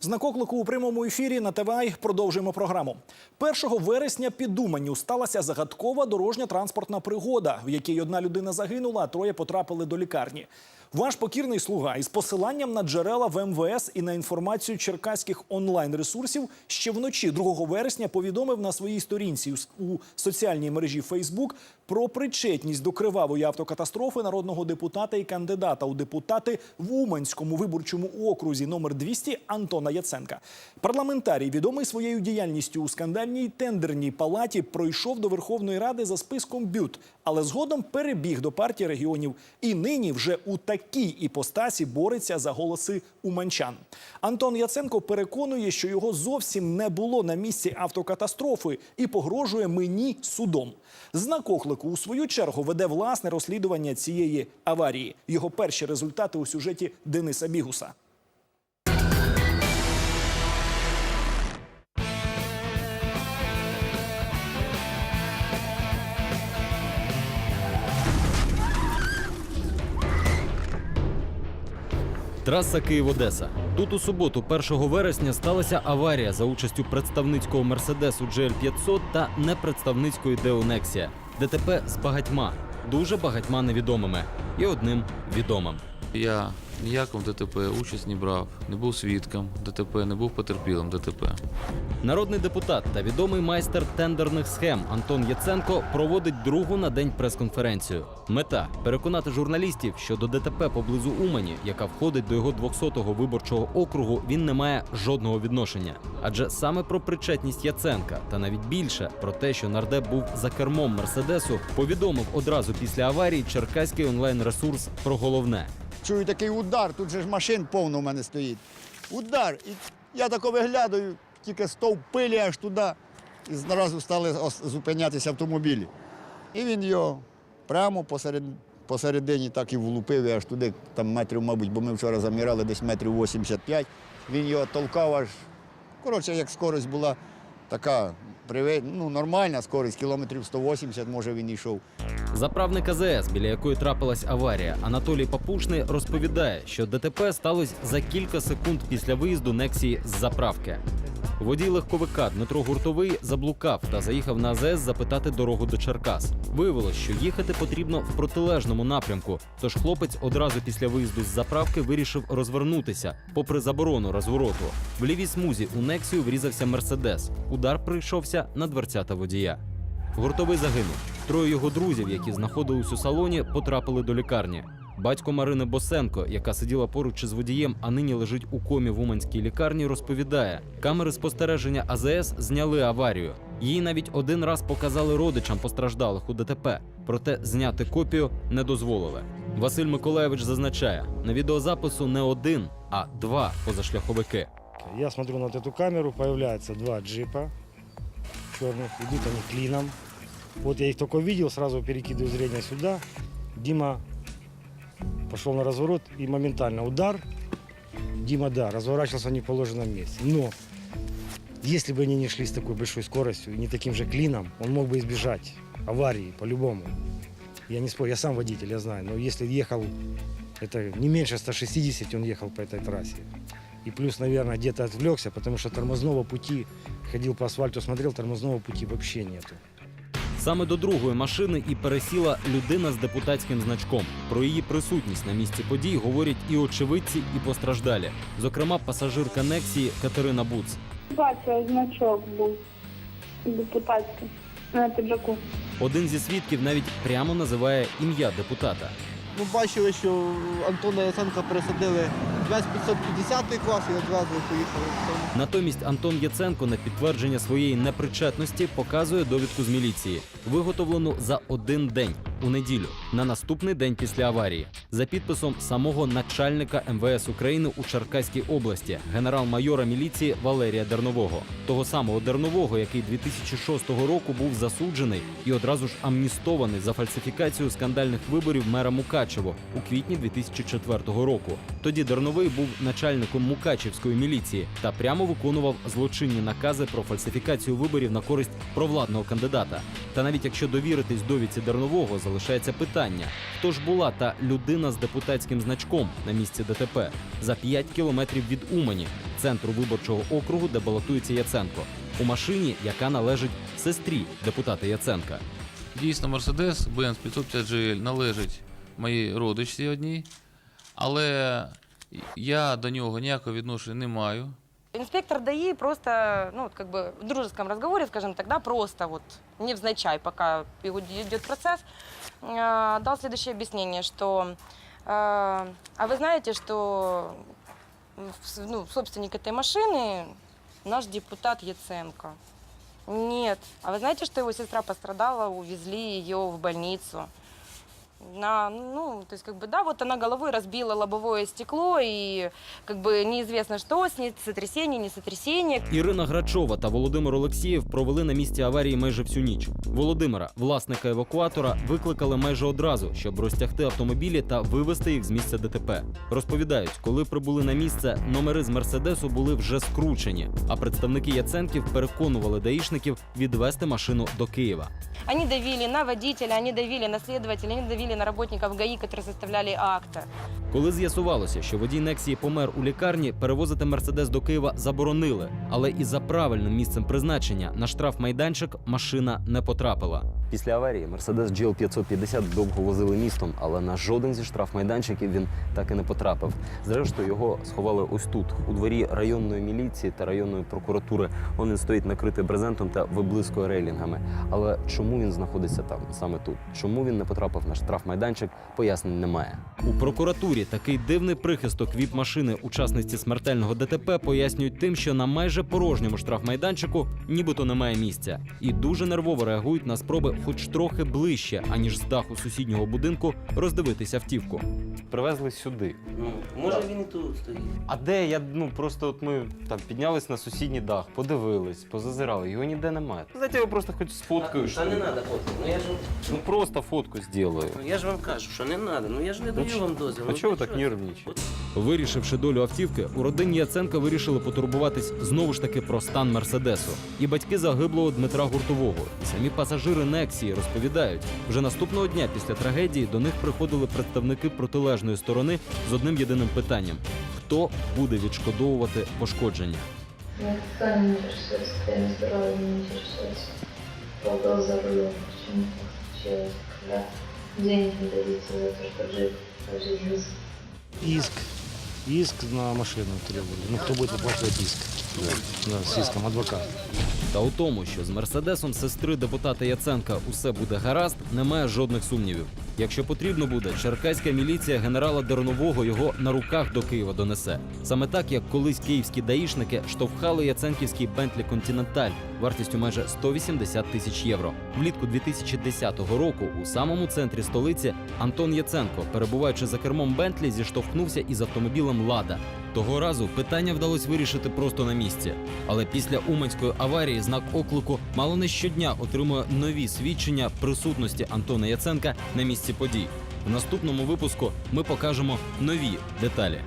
Знак оклику у прямому ефірі на ТВА продовжуємо програму. 1 вересня під Думанню сталася загадкова дорожня транспортна пригода, в якій одна людина загинула, а троє потрапили до лікарні. Ваш покірний слуга із посиланням на джерела в МВС і на інформацію черкаських онлайн-ресурсів ще вночі 2 вересня повідомив на своїй сторінці у соціальній мережі Фейсбук про причетність до кривавої автокатастрофи народного депутата і кандидата у депутати в Уманському виборчому окрузі номер 200 Антона Яценка. Парламентарій, відомий своєю діяльністю у скандальній тендерній палаті, пройшов до Верховної Ради за списком бют, але згодом перебіг до партії регіонів і нині вже у такій іпостасі бореться за голоси уманчан. Антон Яценко переконує, що його зовсім не було на місці автокатастрофи і погрожує мені судом. Знак оклику у свою чергу веде власне розслідування цієї аварії. Його перші результати у сюжеті Дениса Бігуса. Траса Київ-Одеса. Тут у суботу, 1 вересня, сталася аварія за участю представницького Мерседесу GL500 та непредставницької Деонексія. ДТП з багатьма, дуже багатьма невідомими і одним відомим. Я ніякому ДТП участь не брав, не був свідком ДТП, не був потерпілим ДТП. Народний депутат та відомий майстер тендерних схем Антон Яценко проводить другу на день прес-конференцію. Мета переконати журналістів, що до ДТП поблизу Умані, яка входить до його 200-го виборчого округу, він не має жодного відношення. Адже саме про причетність Яценка та навіть більше про те, що нардеп був за кермом мерседесу, повідомив одразу після аварії черкаський онлайн-ресурс про головне. Чую такий удар, тут же ж машин повно в мене стоїть. Удар. І я тако виглядаю, тільки стовп пилі аж туди. І зразу стали зупинятися автомобілі. І він його прямо посеред, посередині так і влупив, і аж туди, там метрів, мабуть, бо ми вчора заміряли десь метрів 85. Він його толкав аж. Коротше, як скорость була така приве- ну, нормальна скорість, кілометрів 180, може він йшов. Заправник АЗС, біля якої трапилась аварія, Анатолій Папушний розповідає, що ДТП сталося за кілька секунд після виїзду Нексії з заправки. Водій легковика Дмитро Гуртовий заблукав та заїхав на АЗС запитати дорогу до Черкас. Виявилось, що їхати потрібно в протилежному напрямку. Тож хлопець одразу після виїзду з заправки вирішив розвернутися, попри заборону розвороту. В лівій смузі у Нексію врізався мерседес. Удар прийшовся на дверцята водія. Гуртовий загинув. Троє його друзів, які знаходились у салоні, потрапили до лікарні. Батько Марини Босенко, яка сиділа поруч із водієм, а нині лежить у комі в Уманській лікарні, розповідає: камери спостереження АЗС зняли аварію. Їй навіть один раз показали родичам постраждалих у ДТП, проте зняти копію не дозволили. Василь Миколаєвич зазначає: на відеозапису не один, а два позашляховики. Я смотрю на вот эту камеру, появляются два джипа черных, идут они клином. Вот я их только видел, сразу перекидываю зрение сюда. Дима Пошел на разворот и моментально удар. Дима, да, разворачивался в неположенном месте. Но если бы они не шли с такой большой скоростью и не таким же клином, он мог бы избежать аварии по-любому. Я не спорю, я сам водитель, я знаю, но если ехал, это не меньше 160 он ехал по этой трассе. И плюс, наверное, где-то отвлекся, потому что тормозного пути, ходил по асфальту, смотрел, тормозного пути вообще нету. Саме до другої машини і пересіла людина з депутатським значком. Про її присутність на місці подій говорять і очевидці, і постраждалі. Зокрема, пасажирка Нексії Катерина Буц. Бачила значок був депутатський на піджаку. Один зі свідків навіть прямо називає ім'я депутата. Ми бачили, що Антона Яценка пересадили весь 550 клас і одразу поїхали. Натомість Антон Яценко на підтвердження своєї непричетності показує довідку з міліції, виготовлену за один день у неділю, на наступний день після аварії, за підписом самого начальника МВС України у Черкаській області, генерал-майора міліції Валерія Дернового, того самого Дернового, який 2006 року був засуджений і одразу ж амністований за фальсифікацію скандальних виборів мера Мукачево у квітні 2004 року. Тоді Дерновий був начальником Мукачевської міліції та прямо виконував злочинні накази про фальсифікацію виборів на користь провладного кандидата. Та навіть якщо довіритись довідці Дернового, залишається питання: хто ж була та людина з депутатським значком на місці ДТП за 5 кілометрів від Умані, центру виборчого округу, де балотується Яценко, у машині, яка належить сестрі депутата Яценка. Дійсно, Мерседес Benz 550 GL належить моїй родичці одній, але я до нього ніякого відношення не маю. Инспектор ДАИ просто, ну, вот как бы в дружеском разговоре, скажем так, да, просто вот невзначай, пока идет процесс, э, дал следующее объяснение, что, э, а вы знаете, что в- ну, собственник этой машины наш депутат Яценко. Нет. А вы знаете, что его сестра пострадала, увезли ее в больницу? На, ну, то есть, как бы, да, вот она головой разбила лобовое стекло, и как бы неизвестно, что с ней, сотрясение, не сотрясение. Ірина Грачова та Володимир Олексієв провели на місці аварії майже всю ніч. Володимира, власника евакуатора, викликали майже одразу, щоб розтягти автомобілі та вивезти їх з місця ДТП. Розповідають, коли прибули на місце, номери з мерседесу були вже скручені. А представники Яценків переконували даїшників відвести машину до Києва. Они давили на водителя, они давили на следователя, они давили на работников ГАИ, которые заставляли акта. Коли з'ясувалося, що водій Нексії помер у лікарні, перевозити мерседес до Києва заборонили. Але і за правильним місцем призначення на штрафмайданчик машина не потрапила. Після аварії Мерседес GL 550 довго возили містом, але на жоден зі штрафмайданчиків він так і не потрапив. Зрештою, його сховали ось тут, у дворі районної міліції та районної прокуратури. Он він стоїть накритий брезентом та виблискує рейлінгами. Але чому він знаходиться там саме тут? Чому він не потрапив на штрафмайданчик? Пояснень немає. У прокуратурі такий дивний прихисток віп машини учасниці смертельного ДТП пояснюють тим, що на майже порожньому штрафмайданчику нібито немає місця, і дуже нервово реагують на спроби, хоч трохи ближче, аніж з даху сусіднього будинку, роздивитися автівку. Привезли сюди. Ну, може він і тут стоїть. А де я ну просто от ми там піднялись на сусідній дах, подивились, позазирали. Його ніде немає. Знаєте, я просто хоч сфоткаю. Та не треба фото. Ну я ж Ну просто фотку зроблю. ну, я ж вам кажу, що не треба. Ну я ж не даю вам дозвіл. А Ну, чого ви так нервничаєте? Вирішивши долю автівки, у родині Яценка вирішили потурбуватись знову ж таки про стан Мерседесу. І батьки загиблого Дмитра Гуртового, і самі пасажири Нексії розповідають, вже наступного дня після трагедії до них приходили представники протилежної сторони з одним єдиним питанням: хто буде відшкодовувати пошкодження? Никто не интересуется, состояние здоровья не интересуется. Полгода за рулем, почему так случилось, когда денег не дадите за то, что жить, жить. Иск. Иск на машину требовали. Ну, кто будет выплачивать иск? Да, с иском адвокат. Та у тому, що з мерседесом сестри депутата Яценка усе буде гаразд, немає жодних сумнівів. Якщо потрібно буде, черкаська міліція генерала Дернового його на руках до Києва донесе. Саме так, як колись київські даїшники штовхали яценківський Бентлі Континенталь вартістю майже 180 тисяч євро. Влітку 2010 року у самому центрі столиці Антон Яценко, перебуваючи за кермом Бентлі, зіштовхнувся із автомобілем Лада. Того разу питання вдалося вирішити просто на місці. Але після Уманської аварії знак оклику мало не щодня отримує нові свідчення присутності Антона Яценка на місці подій. В наступному випуску ми покажемо нові деталі.